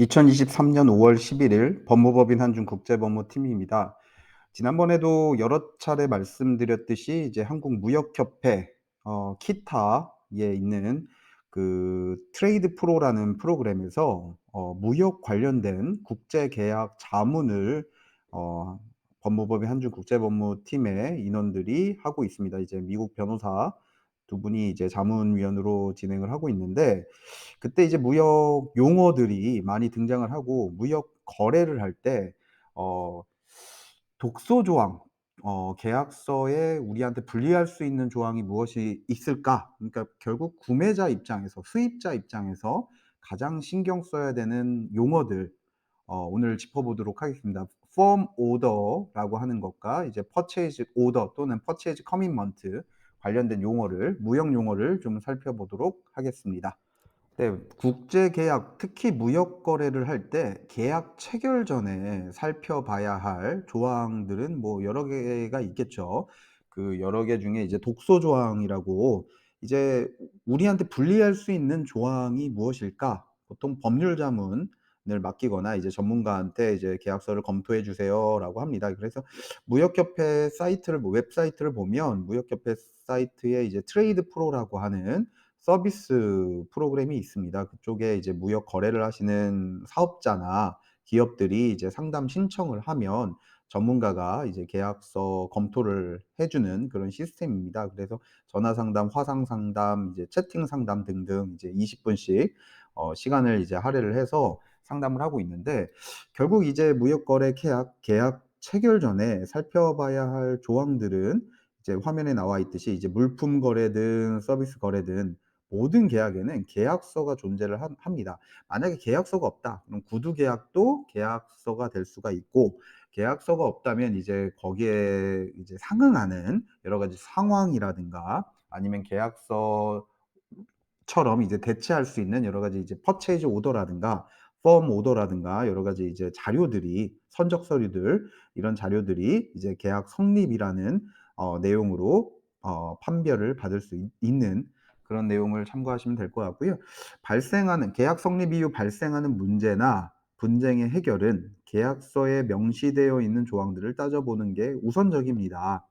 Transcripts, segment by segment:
2023년 5월 11일 법무법인 한중 국제법무팀입니다. 지난번에도 여러 차례 말씀드렸듯이 이제 한국무역협회 어 키타에 있는 그 트레이드 프로라는 프로그램에서 어 무역 관련된 국제 계약 자문을 어 법무법인 한중 국제법무팀의 인원들이 하고 있습니다. 이제 미국 변호사 두 분이 이제 자문위원으로 진행을 하고 있는데 그때 이제 무역 용어들이 많이 등장을 하고 무역 거래를 할 때 어 독소 조항 어 계약서에 우리한테 불리할 수 있는 조항이 무엇이 있을까? 그러니까 결국 구매자 입장에서 수입자 입장에서 가장 신경 써야 되는 용어들 어 오늘 짚어보도록 하겠습니다. firm order라고 하는 것과 이제 purchase order 또는 purchase commitment 관련된 용어를 무역 용어를 좀 살펴보도록 하겠습니다. 네. 국제 계약 특히 무역 거래를 할 때 계약 체결 전에 살펴봐야 할 조항들은 뭐 여러 개가 있겠죠. 그 여러 개 중에 이제 독소 조항이라고 이제 우리한테 불리할 수 있는 조항이 무엇일까? 보통 법률 자문 을 맡기거나 이제 전문가한테 이제 "계약서를 검토해 주세요."라고 합니다. 그래서 무역협회 사이트를 뭐 웹사이트를 보면 무역협회 사이트에 이제 트레이드 프로라고 하는 서비스 프로그램이 있습니다. 그쪽에 이제 무역 거래를 하시는 사업자나 기업들이 이제 상담 신청을 하면 전문가가 이제 계약서 검토를 해 주는 그런 시스템입니다. 그래서 전화 상담, 화상 상담, 이제 채팅 상담 등등 이제 20 분씩 어 시간을 이제 할애를 해서 상담을 하고 있는데 결국 이제 무역 거래 계약 계약 체결 전에 살펴봐야 할 조항들은 이제 화면에 나와 있듯이 이제 물품 거래든 서비스 거래든 모든 계약에는 계약서가 존재를 합 합니다. 만약에 계약서가 없다. 그럼 구두 계약도 계약서가 될 수가 있고 계약서가 없다면 이제 거기에 이제 상응하는 여러 가지 상황이라든가 아니면 계약서 처럼 이제 대체할 수 있는 여러 가지 이제 퍼체이즈 오더라든가 펌 오더라든가 여러 가지 이제 자료들이 선적 서류들 이런 자료들이 이제 계약 성립이라는 어 내용으로 어 판별을 받을 수있 있는 그런 내용을 참고하시면 될 것 같고요. 발생하는 계약 성립 이후 발생하는 문제나 분쟁의 해결은 계약서에 명시되어 있는 조항들을 따져보는 게 우선적입니다.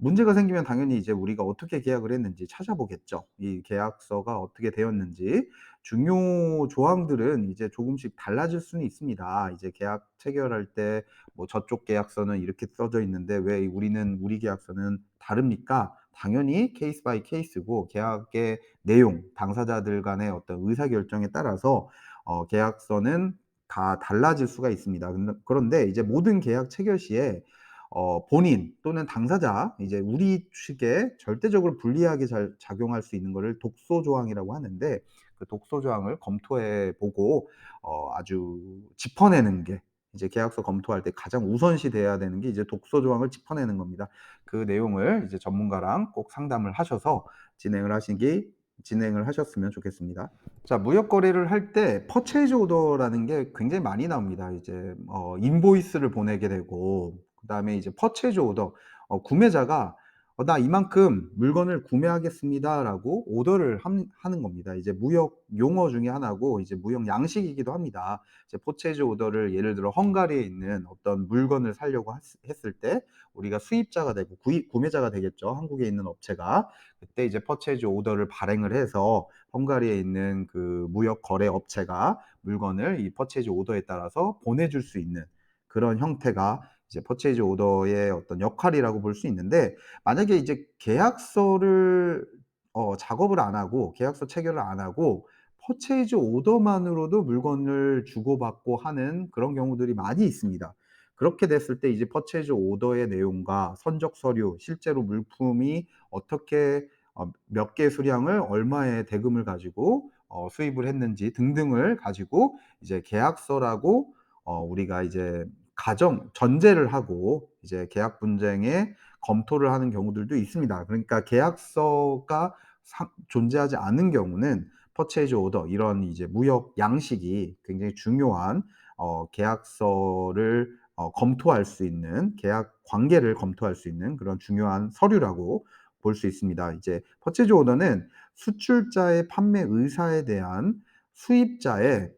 문제가 생기면 당연히 이제 우리가 어떻게 계약을 했는지 찾아보겠죠. 이 계약서가 어떻게 되었는지. 중요 조항들은 이제 조금씩 달라질 수는 있습니다. 이제 계약 체결할 때 뭐 "저쪽 계약서는 이렇게 써져 있는데 왜 우리는 우리 계약서는 다릅니까?" 당연히 케이스 바이 케이스고 계약의 내용, 당사자들 간의 어떤 의사 결정에 따라서 어 계약서는 다 달라질 수가 있습니다. 그런데 이제 모든 계약 체결 시에 어 본인 또는 당사자 이제 우리 측에 절대적으로 불리하게 잘 작용할 수 있는 거를 독소 조항이라고 하는데 그 독소 조항을 검토해 보고 어 아주 짚어내는 게 이제 계약서 검토할 때 가장 우선시 돼야 되는 게 이제 독소 조항을 짚어내는 겁니다. 그 내용을 이제 전문가랑 꼭 상담을 하셔서 진행을 하시기 진행을 하셨으면 좋겠습니다. 자 무역 거래를 할 때 퍼체이즈 오더라는 게 굉장히 많이 나옵니다. 이제 어 인보이스를 보내게 되고 그다음에 이제 퍼체이즈 오더 어 구매자가 어 "나 이만큼 물건을 구매하겠습니다."라고 오더를 함 하는 겁니다. 이제 무역 용어 중에 하나고 이제 무역 양식이기도 합니다. 이제 퍼체이즈 오더를 예를 들어 헝가리에 있는 어떤 물건을 사려고 했 했을 때 우리가 수입자가 되고 구입 구매자가 되겠죠, 한국에 있는 업체가. 그때 이제 퍼체이즈 오더를 발행을 해서 헝가리에 있는 그 무역 거래 업체가 물건을 이 퍼체이즈 오더에 따라서 보내줄 수 있는 그런 형태가 이제 퍼체이즈 오더의 어떤 역할이라고 볼 수 있는데 만약에 이제 계약서를 어 작업을 안 하고 계약서 체결을 안 하고 퍼체이즈 오더만으로도 물건을 주고받고 하는 그런 경우들이 많이 있습니다. 그렇게 됐을 때 이제 퍼체이즈 오더의 내용과 선적 서류, 실제로 물품이 어떻게 어 몇 개 수량을 얼마의 대금을 가지고 어 수입을 했는지 등등을 가지고 이제 계약서라고 어 우리가 이제 가정 전제를 하고 이제 계약 분쟁에 검토를 하는 경우들도 있습니다. 그러니까 계약서가 상 존재하지 않은 경우는 퍼체이즈 오더 이런 이제 무역 양식이 굉장히 중요한 어 계약서를 어 검토할 수 있는 계약 관계를 검토할 수 있는 그런 중요한 서류라고 볼 수 있습니다. 이제 퍼체이즈 오더는 수출자의 판매 의사에 대한 수입자의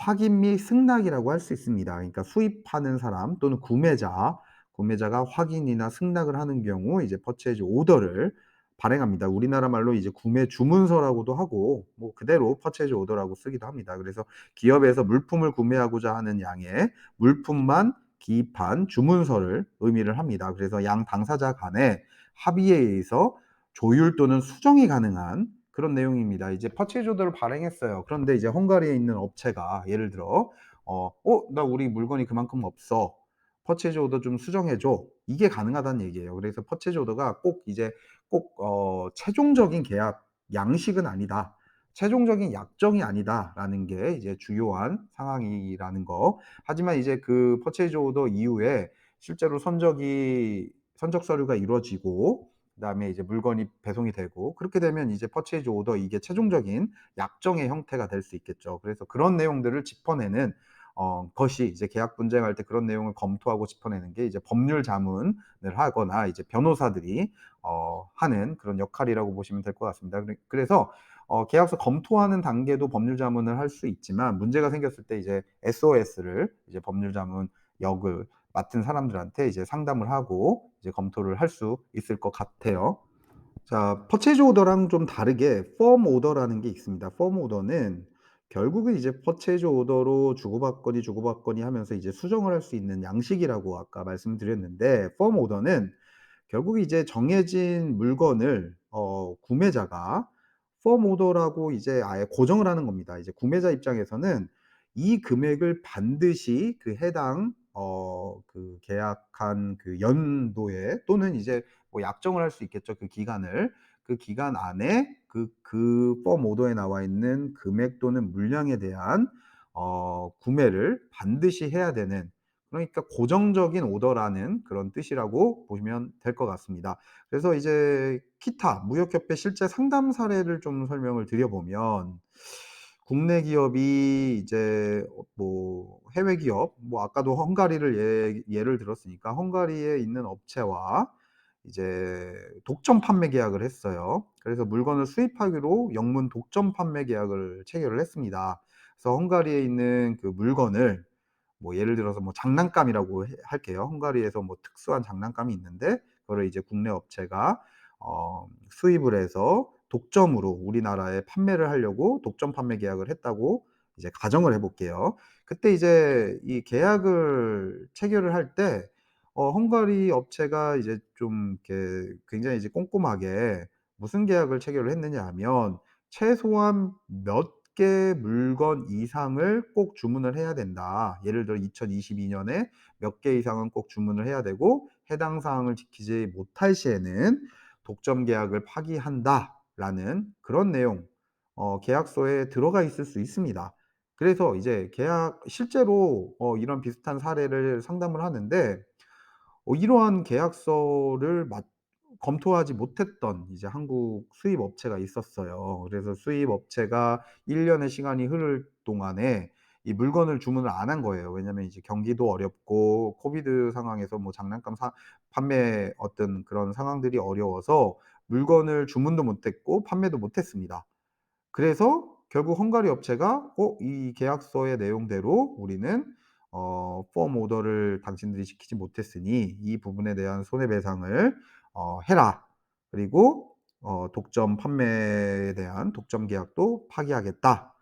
확인 및 승낙이라고 할 수 있습니다. 그러니까 수입하는 사람 또는 구매자, 구매자가 확인이나 승낙을 하는 경우 이제 퍼체이즈 오더를 발행합니다. 우리나라 말로 이제 구매 주문서라고도 하고 뭐 그대로 퍼체이즈 오더라고 쓰기도 합니다. 그래서 기업에서 물품을 구매하고자 하는 양의 물품만 기입한 주문서를 의미를 합니다. 그래서 양 당사자 간의 합의에 의해서 조율 또는 수정이 가능한 그런 내용입니다. 이제 퍼체이즈 오더를 발행했어요. 그런데 이제 헝가리에 있는 업체가 예를 들어 어 "어 나 우리 물건이 그만큼 없어. 퍼체이즈 오더 좀 수정해 줘." 이게 가능하다는 얘기예요. 그래서 퍼체이즈 오더가 꼭 이제 꼭 어 최종적인 계약 양식은 아니다. 최종적인 약정이 아니다라는 게 이제 주요한 상황이라는 거. 하지만 이제 그 퍼체이즈 오더 이후에 실제로 선적이 선적 서류가 이루어지고 그다음에 이제 물건이 배송이 되고 그렇게 되면 이제 퍼체이즈 오더 이게 최종적인 약정의 형태가 될 수 있겠죠. 그래서 그런 내용들을 짚어내는 어 것이 이제 계약 분쟁할 때 그런 내용을 검토하고 짚어내는 게 이제 법률 자문을 하거나 이제 변호사들이 어 하는 그런 역할이라고 보시면 될 것 같습니다. 그래 그래서 어 계약서 검토하는 단계도 법률 자문을 할 수 있지만 문제가 생겼을 때 이제 SOS를 이제 법률 자문 역을 맡은 사람들한테 이제 상담을 하고 이제 검토를 할 수 있을 것 같아요. 자 퍼체이즈 오더랑 좀 다르게 펌 오더라는 게 있습니다. 펌 오더는 결국은 이제 퍼체이즈 오더로 주고받거니 주고받거니 하면서 이제 수정을 할 수 있는 양식이라고 아까 말씀드렸는데 펌 오더는 결국 이제 정해진 물건을 어 구매자가 펌 오더라고 이제 아예 고정을 하는 겁니다. 이제 구매자 입장에서는 이 금액을 반드시 그 해당 어 그 계약한 그 연도에 또는 이제 뭐 약정을 할 수 있겠죠, 그 기간을. 그 기간 안에 그 그펌 오더에 나와 있는 금액 또는 물량에 대한 어 구매를 반드시 해야 되는 그러니까 고정적인 오더라는 그런 뜻이라고 보시면 될 것 같습니다. 그래서 이제 키타 무역협회 실제 상담 사례를 좀 설명을 드려 보면 국내 기업이 이제 어뭐 해외 기업 뭐 아까도 헝가리를 예 예를 들었으니까 헝가리에 있는 업체와 이제 독점 판매 계약을 했어요. 그래서 물건을 수입하기로 영문 독점 판매 계약을 체결을 했습니다. 그래서 헝가리에 있는 그 물건을 뭐 예를 들어서 뭐 장난감이라고 해 할게요. 헝가리에서 뭐 특수한 장난감이 있는데 그거를 이제 국내 업체가 어 수입을 해서 독점으로 우리나라에 판매를 하려고 독점 판매 계약을 했다고 이제 가정을 해 볼게요. 그때 이제 이 계약을 체결을 할 때 어 헝가리 업체가 이제 좀 이렇게 굉장히 이제 꼼꼼하게 무슨 계약을 체결을 했느냐 하면 최소한 몇 개 물건 이상을 꼭 주문을 해야 된다. 예를 들어 2022 년에 몇 개 이상은 꼭 주문을 해야 되고 해당 사항을 지키지 못할 시에는 독점 계약을 파기한다 라는 그런 내용 어 계약서에 들어가 있을 수 있습니다. 그래서 이제 계약 실제로 어 이런 비슷한 사례를 상담을 하는데 어 이러한 계약서를 맞 검토하지 못했던 이제 한국 수입 업체가 있었어요. 그래서 수입 업체가 1 년의 시간이 흐를 동안에 이 물건을 주문을 안 한 거예요. 왜냐면 이제 경기도 어렵고 코비드 상황에서 뭐 장난감 사 판매 어떤 그런 상황들이 어려워서 물건을 주문도 못 했고 판매도 못 했습니다. 그래서 결국 헝가리 업체가 "어 이 계약서의 내용대로 우리는 어펌 오더를 당신들이 지키지 못했으니 이 부분에 대한 손해배상을 어 해라. 그리고 어 독점 판매에 대한 독점 계약도 파기하겠다."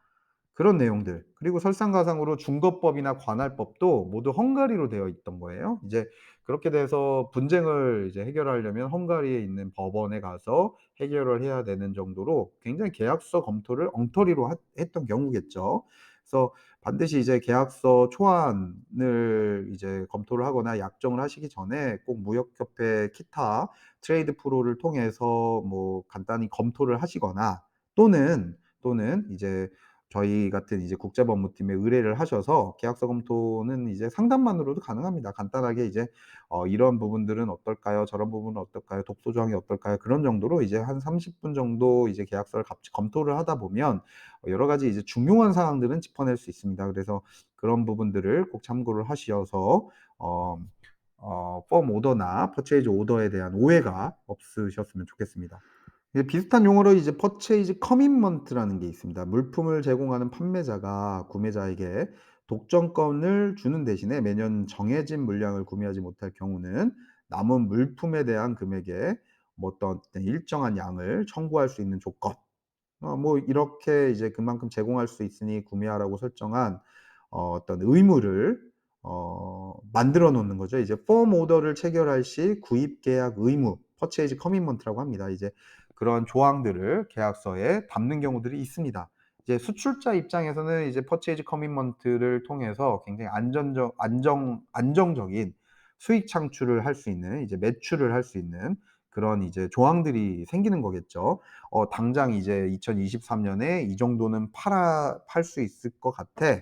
그런 내용들. 그리고 설상가상으로 중거법이나 관할법도 모두 헝가리로 되어 있던 거예요. 이제 그렇게 돼서 분쟁을 이제 해결하려면 헝가리에 있는 법원에 가서 해결을 해야 되는 정도로 굉장히 계약서 검토를 엉터리로 하 했던 경우겠죠. 그래서 반드시 이제 계약서 초안을 이제 검토를 하거나 약정을 하시기 전에 꼭 무역협회 키타 트레이드 프로를 통해서 뭐 간단히 검토를 하시거나 또는, 또는 이제 저희 같은 이제 국제법무팀에 의뢰를 하셔서 계약서 검토는 이제 상담만으로도 가능합니다. 간단하게 이제 어 "이런 부분들은 어떨까요? 저런 부분은 어떨까요? 독소 조항이 어떨까요?" 그런 정도로 이제 한 30분 정도 이제 계약서를 같이 검토를 하다 보면 어 여러 가지 이제 중요한 사항들은 짚어낼 수 있습니다. 그래서 그런 부분들을 꼭 참고를 하셔서 어 어 펌 오더나 퍼체이즈 오더에 대한 오해가 없으셨으면 좋겠습니다. 예 비슷한 용어로 이제 purchase commitment라는 게 있습니다. 물품을 제공하는 판매자가 구매자에게 독점권을 주는 대신에 매년 정해진 물량을 구매하지 못할 경우는 남은 물품에 대한 금액의 뭐 어떤 일정한 양을 청구할 수 있는 조건 어 뭐 이렇게 이제 그만큼 제공할 수 있으니 구매하라고 설정한 어 어떤 의무를 어 만들어 놓는 거죠. 이제 펌 오더를 체결할 시 구입 계약 의무 purchase commitment라고 합니다. 이제 그런 조항들을 계약서에 담는 경우들이 있습니다. 이제 수출자 입장에서는 이제 purchase commitment를 통해서 굉장히 안전적 안정 안정적인 수익 창출을 할 수 있는 이제 매출을 할 수 있는 그런 이제 조항들이 생기는 거겠죠. 어 당장 이제 2023 년에 이 정도는 팔아 팔 수 있을 것 같아.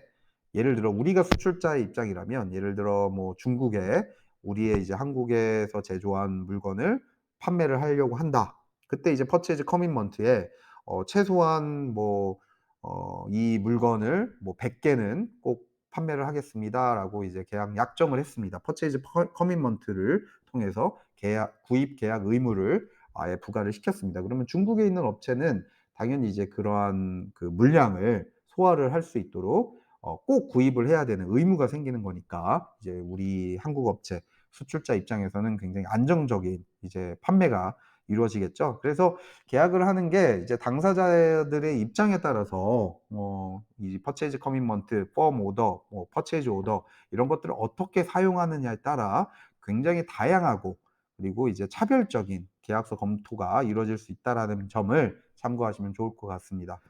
예를 들어 우리가 수출자의 입장이라면 예를 들어 뭐 중국에 우리의 이제 한국에서 제조한 물건을 판매를 하려고 한다. 그때 이제 purchase commitment에 어 최소한 뭐 어 "이 물건을 뭐 100 개는 꼭 판매를 하겠습니다."라고 이제 계약 약정을 했습니다. purchase 커 commitment를 통해서 계약 구입 계약 의무를 아예 부과를 시켰습니다. 그러면 중국에 있는 업체는 당연히 이제 그러한 그 물량을 소화를 할 수 있도록 어 꼭 구입을 해야 되는 의무가 생기는 거니까 이제 우리 한국 업체 수출자 입장에서는 굉장히 안정적인 이제 판매가 이루어지겠죠. 그래서 계약을 하는 게 이제 당사자들의 입장에 따라서 어이 purchase commitment, firm order, 뭐 purchase order 이런 것들을 어떻게 사용하느냐에 따라 굉장히 다양하고 그리고 이제 차별적인 계약서 검토가 이루어질 수 있다라는 점을 참고하시면 좋을 것 같습니다.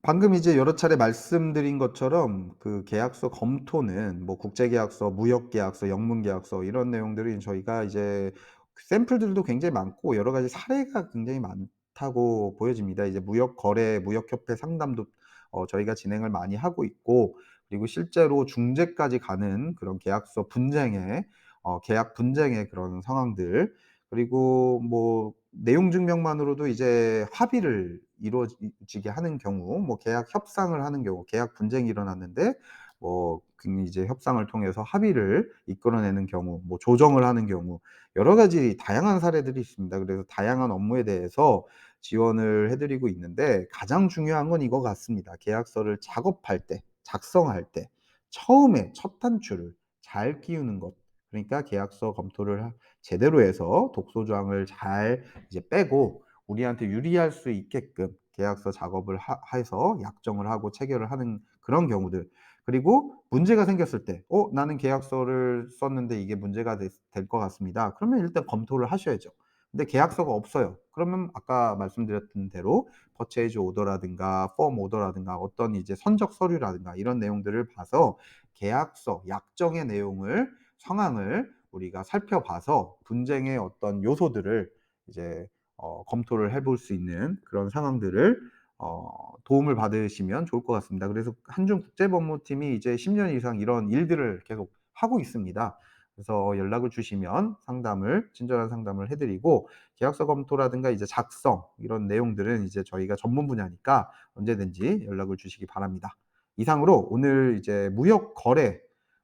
방금 이제 여러 차례 말씀드린 것처럼 그 계약서 검토는 뭐 국제계약서, 무역계약서, 영문계약서 이런 내용들이 저희가 이제 그 샘플들도 굉장히 많고 여러 가지 사례가 굉장히 많다고 보여집니다. 이제 무역 거래, 무역 협회 상담도 어 저희가 진행을 많이 하고 있고 그리고 실제로 중재까지 가는 그런 계약서 분쟁의 어 계약 분쟁의 그런 상황들 그리고 뭐 내용 증명만으로도 이제 합의를 이루어지 지게 하는 경우 뭐 계약 협상을 하는 경우 계약 분쟁이 일어났는데 뭐그 이제 협상을 통해서 합의를 이끌어내는 경우 뭐 조정을 하는 경우 여러 가지 다양한 사례들이 있습니다. 그래서 다양한 업무에 대해서 지원을 해 드리고 있는데 가장 중요한 건 이거 같습니다. 계약서를 작업할 때 작성할 때 처음에 첫 단추를 잘 끼우는 것. 그러니까 계약서 검토를 하 제대로 해서 독소 조항을 잘 이제 빼고 우리한테 유리할 수 있게끔 계약서 작업을 하 해서 약정을 하고 체결을 하는 그런 경우들. 그리고 문제가 생겼을 때 '어 나는 계약서를 썼는데 이게 문제가 됐될것 같습니다.' 그러면 일단 검토를 하셔야죠. 근데 계약서가 없어요. 그러면 아까 말씀드렸던 대로 purchase order라든가 firm order라든가 어떤 이제 선적 서류라든가 이런 내용들을 봐서 계약서, 약정의 내용을 상황을 우리가 살펴봐서 분쟁의 어떤 요소들을 이제 어 검토를 해볼 수 있는 그런 상황들을 어 도움을 받으시면 좋을 것 같습니다. 그래서 한중 국제법무팀이 이제 10년 이상 이런 일들을 계속 하고 있습니다. 그래서 연락을 주시면 상담을 친절한 상담을 해 드리고 계약서 검토라든가 이제 작성 이런 내용들은 이제 저희가 전문 분야니까 언제든지 연락을 주시기 바랍니다. 이상으로 오늘 이제 무역 거래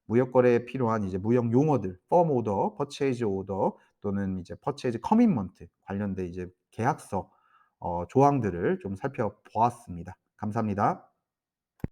무역 거래에 필요한 이제 무역 용어들 firm order, purchase order 또는 이제 purchase commitment 관련된 이제 계약서 어 조항들을 좀 살펴보았습니다. 감사합니다.